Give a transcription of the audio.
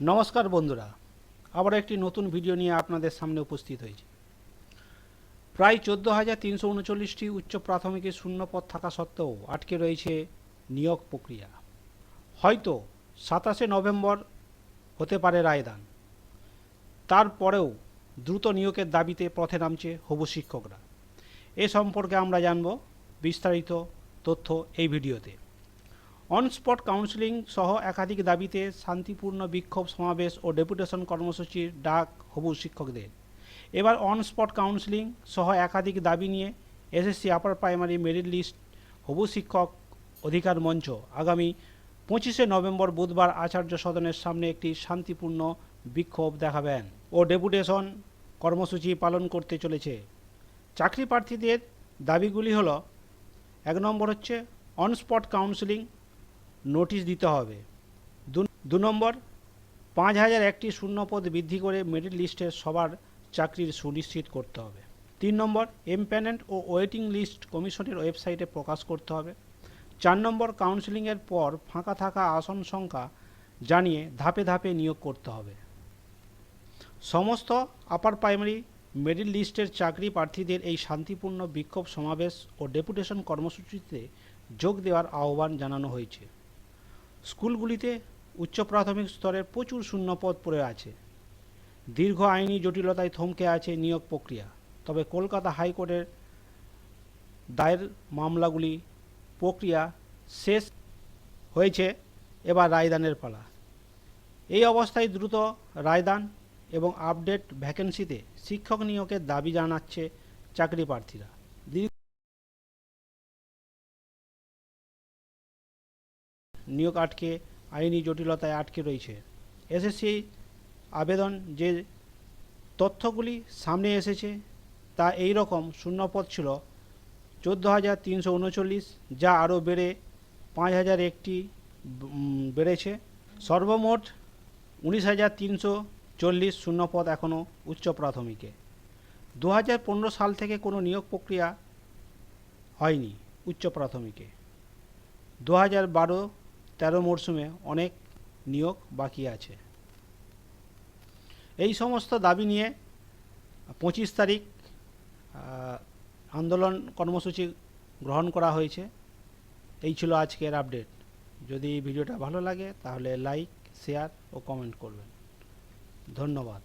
নমস্কার বন্ধুরা, আবার একটি নতুন ভিডিও নিয়ে আপনাদের সামনে উপস্থিত হয়েছি। প্রায় চোদ্দ হাজার তিনশো উনচল্লিশটি উচ্চ প্রাথমিকের পদ থাকা সত্ত্বেও আটকে রয়েছে নিয়োগ প্রক্রিয়া। হয়তো সাতাশে নভেম্বর হতে পারে রায়দান। তারপরেও দ্রুত নিয়োগের দাবিতে পথে নামছে হবু শিক্ষকরা। এ সম্পর্কে আমরা জানব বিস্তারিত তথ্য এই ভিডিওতে। অন স্পট কাউন্সিলিং সহ একাধিক দাবিতে শান্তিপূর্ণ বিক্ষোভ সমাবেশ ও ডেপুটেশন কর্মসূচির ডাক হবু শিক্ষকদের। এবার অনস্পট কাউন্সিলিং সহ একাধিক দাবি নিয়ে SSC upper primary merit list হবু শিক্ষক অধিকার মঞ্চ আগামী পঁচিশে নভেম্বর বুধবার আচার্য সদনের সামনে একটি শান্তিপূর্ণ বিক্ষোভ দেখাবেন ও ডেপুটেশন কর্মসূচি পালন করতে চলেছে। চাকরি প্রার্থীদের দাবিগুলি হলো, এক নম্বর হচ্ছে অনস্পট কাউন্সিলিং নোটিশ দিতে হবে। দু- নম্বর, পাঁচ হাজার একটি শূন্যপদ বৃদ্ধি করে মেরিট লিস্টের সবার চাকরির সুনিশ্চিত করতে হবে। তিন নম্বর, এমপ্যানেন্ট ও ওয়েটিং লিস্ট কমিশনের ওয়েবসাইটে প্রকাশ করতে হবে। চার নম্বর, কাউন্সিলিংয়ের পর ফাঁকা থাকা আসন সংখ্যা জানিয়ে ধাপে ধাপে নিয়োগ করতে হবে। সমস্ত আপার প্রাইমারি মেরিট লিস্টের চাকরি প্রার্থীদের এই শান্তিপূর্ণ বিক্ষোভ সমাবেশ ও ডেপুটেশন কর্মসূচিতে যোগ দেওয়ার আহ্বান জানানো হয়েছে। স্কুলগুলিতে উচ্চ প্রাথমিক স্তরের প্রচুর শূন্যপদ পড়ে আছে। দীর্ঘ আইনি জটিলতায় থমকে আছে নিয়োগ প্রক্রিয়া। তবে কলকাতা হাইকোর্টের দায়ের মামলাগুলি প্রক্রিয়া শেষ হয়েছে এবার রায়দানের পালা। এই অবস্থায় দ্রুত রায়দান এবং আপডেট ভ্যাকেন্সিতে শিক্ষক নিয়োগের দাবি জানাচ্ছে চাকরি প্রার্থীরা নিয়োগ আটকে, আইনি জটিলতায় আটকে রয়েছে। এসএসসি আবেদন যে তথ্যগুলি সামনে এসেছে, তা এই রকম শূন্যপদ ছিল চোদ্দ হাজার তিনশো উনচল্লিশ, যা আরও বেড়ে পাঁচ হাজার একটি বেড়েছে। সর্বমোট উনিশ হাজার তিনশো চল্লিশ শূন্যপদ এখনও উচ্চ প্রাথমিকে। দু হাজার পনেরো সাল থেকে কোনো নিয়োগ প্রক্রিয়া হয়নি উচ্চ প্রাথমিকে। দু হাজার বারো তেরো মরশুমে অনেক নিয়োগ বাকি আছে। এই সমস্ত দাবি নিয়ে পঁচিশ তারিখ আন্দোলন কর্মসূচি গ্রহণ করা হয়েছে। এই ছিল আজকের আপডেট। যদি ভিডিওটা ভালো লাগে তাহলে লাইক, শেয়ার ও কমেন্ট করবেন। ধন্যবাদ।